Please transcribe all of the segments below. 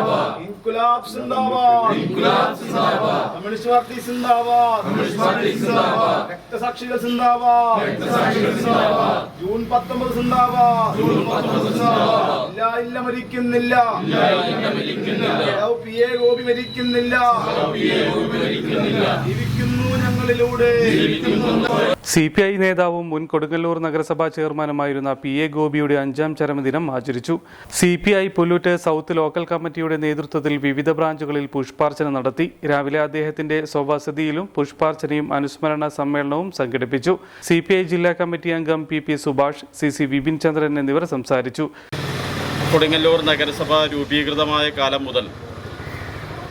ഇൻകുലാബ് സിന്ദാബാദ്. ഇൻകുലാബ് സിന്ദാബാദ്. കമ്മ്യൂണിസ്റ്റ് പാർട്ടി സിന്ദാബാദ്. കമ്മ്യൂണിസ്റ്റ് പാർട്ടി സിന്ദാബാദ്. രക്തസാക്ഷികൾ സിന്ദാബാദ്. രക്തസാക്ഷികൾ സിന്ദാബാദ്. ജൂൺ 19 സിന്ദാബാദ്. ജൂൺ 19 സിന്ദാബാദ്. ഇല്ല ഇല്ല മരിക്കുന്നില്ല. ഇല്ല ഇല്ല മരിക്കുന്നില്ല. പി എ ഗോപി മരിക്കുന്നില്ല. പി എ ഗോപി മരിക്കുന്നില്ല. ജീവിക്കുന്നു ഞങ്ങളിലൂടെ. സി പി ഐ നേതാവും മുൻ കൊടുങ്ങല്ലൂർ നഗരസഭാ ചെയർമാനുമായിരുന്ന പി എ ഗോപിയുടെ അഞ്ചാം ചരമദിനം ആചരിച്ചു. C P I Pullut south local കമ്മിറ്റിയുടെ നേതൃത്വത്തിൽ വിവിധ ബ്രാഞ്ചുകളിൽ പുഷ്പാർച്ചന നടത്തി. രാവിലെ അദ്ദേഹത്തിന്റെ സ്വവസതിയിലും പുഷ്പാർച്ചനയും അനുസ്മരണ സമ്മേളനവും സംഘടിപ്പിച്ചു. സി ജില്ലാ കമ്മിറ്റി അംഗം P P Subhash C C Vipin Chandran എന്നിവർ സംസാരിച്ചു. കൊടുങ്ങല്ലൂർ നഗരസഭ രൂപീകൃതമായ കാലം മുതൽ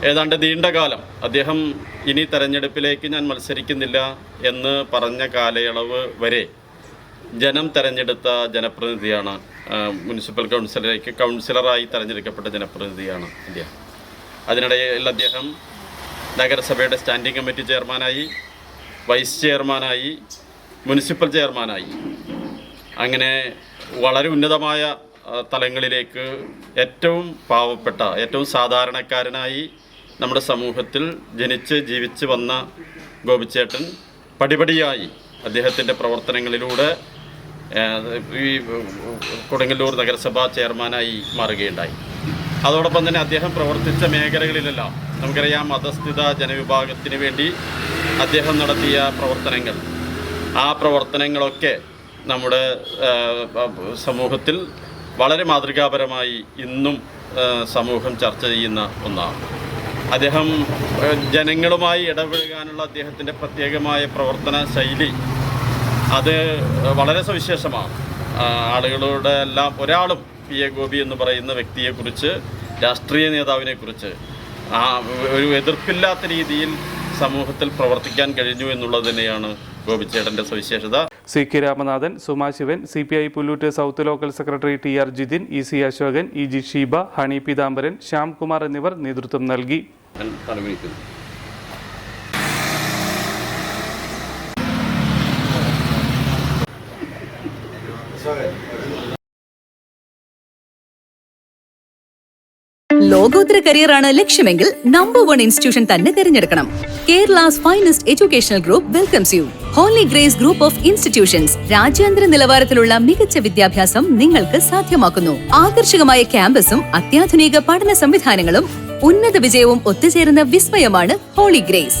ഏതാണ്ട് നീണ്ട കാലം അദ്ദേഹം ഇനി തെരഞ്ഞെടുപ്പിലേക്ക് ഞാൻ മത്സരിക്കുന്നില്ല എന്ന് പറഞ്ഞ കാലയളവ് വരെ ജനം തെരഞ്ഞെടുത്ത ജനപ്രതിനിധിയാണ് മുനിസിപ്പൽ കൗൺസിലറേക്ക് കൗൺസിലറായി തെരഞ്ഞെടുക്കപ്പെട്ട ജനപ്രതിനിധിയാണ് അദ്ദേഹം അതിനിടയിൽ അദ്ദേഹം നഗരസഭയുടെ സ്റ്റാൻഡിംഗ് കമ്മിറ്റി ചെയർമാനായി വൈസ് ചെയർമാനായി മുനിസിപ്പൽ ചെയർമാനായി അങ്ങനെ വളരെ ഉന്നതമായ തലങ്ങളിലേക്ക് ഏറ്റവും പാവപ്പെട്ട ഏറ്റവും സാധാരണക്കാരനായി നമ്മുടെ സമൂഹത്തിൽ ജനിച്ച് ജീവിച്ച് വന്ന ഗോപിച്ചേട്ടൻ പടിപടിയായി അദ്ദേഹത്തിന്റെ പ്രവർത്തനങ്ങളിലൂടെ ഈ കൊടുങ്ങല്ലൂർ നഗരസഭാ ചെയർമാനായി മാറുകയുണ്ടായി. അതോടൊപ്പം തന്നെ അദ്ദേഹം പ്രവർത്തിച്ച മേഖലകളിലെല്ലാം നമുക്കറിയാം മതസ്ഥിത ജനവിഭാഗത്തിന് വേണ്ടി അദ്ദേഹം നടത്തിയ പ്രവർത്തനങ്ങൾ. ആ പ്രവർത്തനങ്ങളൊക്കെ നമ്മുടെ സമൂഹത്തിൽ വളരെ മാതൃകാപരമായി ഇന്നും സമൂഹം ചർച്ച ചെയ്യുന്ന ഒന്നാണ്. അദ്ദേഹം ജനങ്ങളുമായി ഇടപഴകാനുള്ള അദ്ദേഹത്തിന്റെ പ്രത്യേകമായ പ്രവർത്തന ശൈലി അത് വളരെ സവിശേഷമാണ്. ആളുകളുടെ എല്ലാം ഒരാളും പി എ ഗോപി എന്ന് പറയുന്ന വ്യക്തിയെക്കുറിച്ച് രാഷ്ട്രീയ നേതാവിനെക്കുറിച്ച് ആ ഒരു എതിർപ്പില്ലാത്ത രീതിയിൽ സമൂഹത്തിൽ പ്രവർത്തിക്കാൻ കഴിഞ്ഞു എന്നുള്ളത് തന്നെയാണ് ഗോപിച്ചേട്ടന്റെ സവിശേഷത. C K Ramanathan Suma Sivan C P I Pullut south local secretary T R Jithin E C Asokan E G Sheeba Honey Peethambaran Shyamkumar എന്നിവർ നേതൃത്വം നൽകി. ലോകോത്തര കരിയറാണ് ലക്ഷ്യമെങ്കിൽ നമ്പർ വൺ ഇൻസ്റ്റിറ്റ്യൂഷൻ തന്നെ തിരഞ്ഞെടുക്കണം. Kerala's finest educational group welcomes you Holy Grace group of institutions രാജ്യാന്തര നിലവാരത്തിലുള്ള മികച്ച വിദ്യാഭ്യാസം നിങ്ങൾക്ക് സാധ്യമാക്കുന്നു. ആകർഷകമായ ക്യാമ്പസും അത്യാധുനിക പഠന സംവിധാനങ്ങളും ഉന്നത വിജയവും ഒത്തുചേരുന്ന വിസ്മയമാണ് Holy Grace